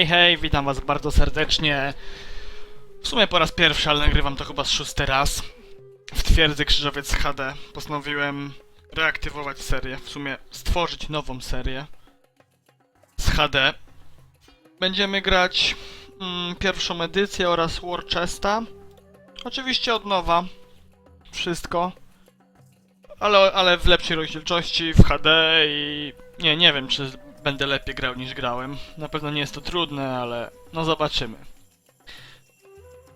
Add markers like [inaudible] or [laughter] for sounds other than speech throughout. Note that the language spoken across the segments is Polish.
Hej, hej, witam was bardzo serdecznie. W sumie po raz pierwszy, ale nagrywam to chyba z szósty raz. W twierdzy Krzyżowiec HD postanowiłem reaktywować serię, w sumie stworzyć nową serię z HD. Będziemy grać mm, pierwszą edycję oraz War Chesta. Oczywiście od nowa. Wszystko. Ale, ale w lepszej rozdzielczości, w HD i... Nie, nie wiem czy będę lepiej grał niż grałem. Na pewno nie jest to trudne, ale no zobaczymy.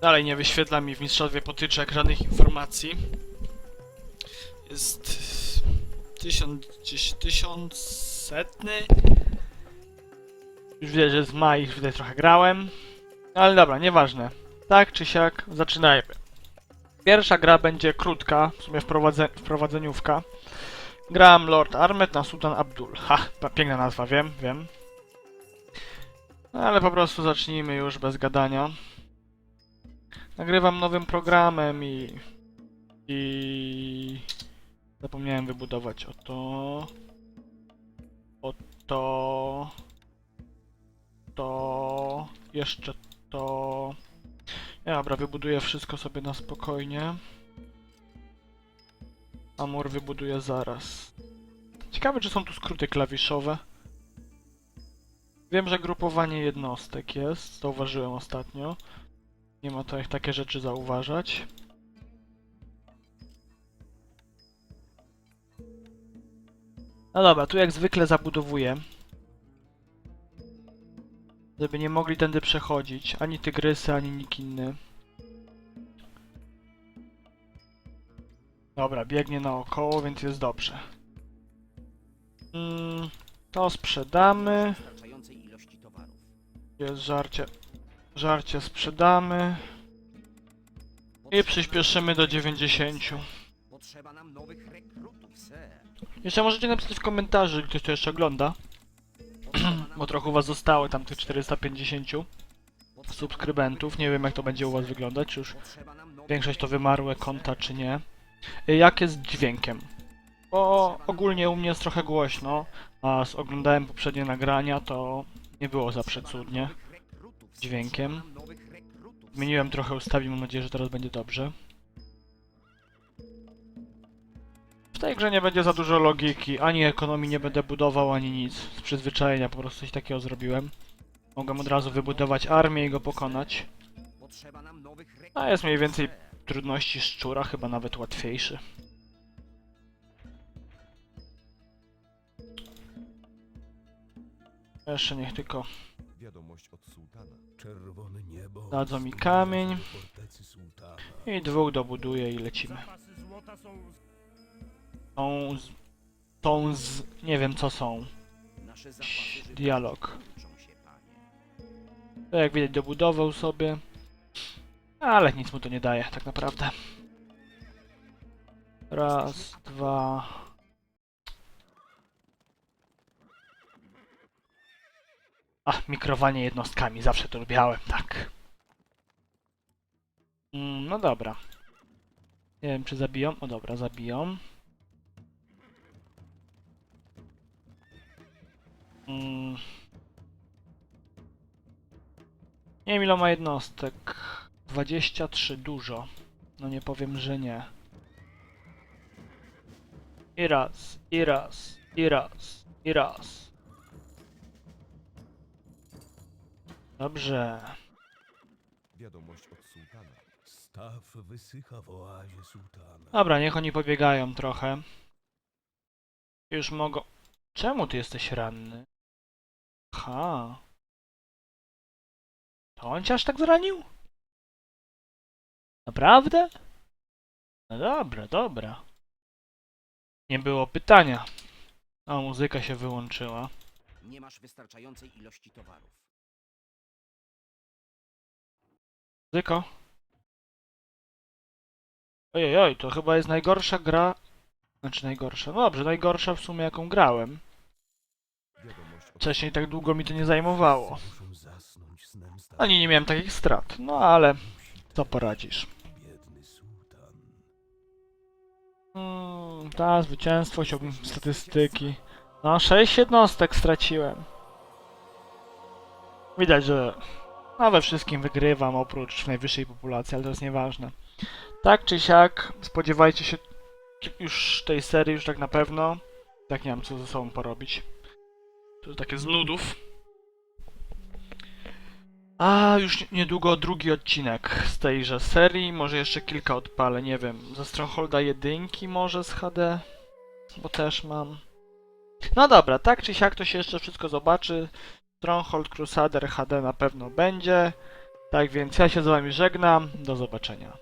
Dalej nie wyświetla mi w Mistrzowie potyczek żadnych informacji. Jest... Tysiąc... gdzieś tysiąc... setny? Już widzę, że jest maj, już tutaj trochę grałem. Ale dobra, nieważne. Tak czy siak, zaczynajmy. Pierwsza gra będzie krótka, w sumie wprowadze wprowadzeniówka. Grałem Lord Armet na Sultan Abdul. Ha, piękna nazwa, wiem, wiem. No ale po prostu zacznijmy już bez gadania. Nagrywam nowym programem i... I... Zapomniałem wybudować o to... O to... To... Jeszcze to... Dobra, wybuduję wszystko sobie na spokojnie. Amur wybuduję zaraz. Ciekawe, czy są tu skróty klawiszowe. Wiem, że grupowanie jednostek jest. Zauważyłem ostatnio. Nie ma to jak takie rzeczy zauważać. No dobra, tu jak zwykle zabudowuję. Żeby nie mogli tędy przechodzić. Ani tygrysy, ani nikt inny. Dobra, biegnie naokoło, więc jest dobrze. Mm, to sprzedamy. Jest żarcie. Żarcie sprzedamy. I przyspieszymy do 90. Potrzeba nam nowych rekrutów, sir. Jeszcze możecie napisać w komentarzu, jeśli ktoś to jeszcze ogląda. [clears throat] Bo trochę u was zostało tam tych 450 potrzeba subskrybentów. Nie wiem jak to będzie u was wyglądać, czy już większość to wymarłe konta, czy nie. Y, Jak jest dźwiękiem? Bo ogólnie u mnie jest trochę głośno, a z oglądałem poprzednie nagrania, to nie było za Potrzeba nam przecudnie. nowych rekrutów, sir. dźwiękiem. Zmieniłem trochę ustawień, mam nadzieję, że teraz będzie dobrze. W tej grze nie będzie za dużo logiki, ani ekonomii nie będę budował, ani nic. Z przyzwyczajenia po prostu coś takiego zrobiłem. Mogłem od razu wybudować armię i go pokonać. A jest mniej więcej trudności szczura, chyba nawet łatwiejszy. Jeszcze niech tylko Wiadomość od sułtana. Czerwone niebo. Dadzą mi kamień. i dwóch dobuduję i lecimy. Są z... Są z... nie wiem co są. Dialog. To jak widać dobudował sobie. Ale nic mu to nie daje, tak naprawdę. Raz, dwa... A, mikrowanie jednostkami, zawsze to lubiałem, tak. Mm, no dobra. Nie wiem, czy zabiją. O dobra, zabiją. Mm. Nie wiem ile ma jednostek. 23, dużo. No nie powiem, że nie. I raz, i raz, i raz, i raz. Dobrze. Wiadomość od sułtana. Staw wysycha w oazie sułtana. Dobra, niech oni pobiegają trochę. Już mogą... Czemu ty jesteś ranny? Ha. To on cię aż tak zranił? Naprawdę? No dobra, dobra. Nie było pytania. A muzyka się wyłączyła. Nie masz wystarczającej ilości towarów. Muzyko? Ojej, oj, to chyba jest najgorsza gra... Znaczy najgorsza, no dobrze, najgorsza w sumie jaką grałem. Wcześniej tak długo mi to nie zajmowało. Ani nie miałem takich strat, no ale co poradzisz. Biedny sułtan. Mm, ta, zwycięstwo, chciałbym statystyki. No, sześć jednostek straciłem. Widać, że no we wszystkim wygrywam, oprócz najwyższej populacji, ale to jest nieważne. Tak czy siak, spodziewajcie się już tej serii, już tak na pewno. Tak nie mam co ze sobą porobić. To takie z nudów. A już niedługo drugi odcinek z tejże serii, może jeszcze kilka odpalę, nie wiem, ze Strongholda jedynki może z HD, bo też mam. No dobra, tak czy siak to się jeszcze wszystko zobaczy. Stronghold Crusader HD na pewno będzie. Tak więc ja się z wami żegnam, do zobaczenia.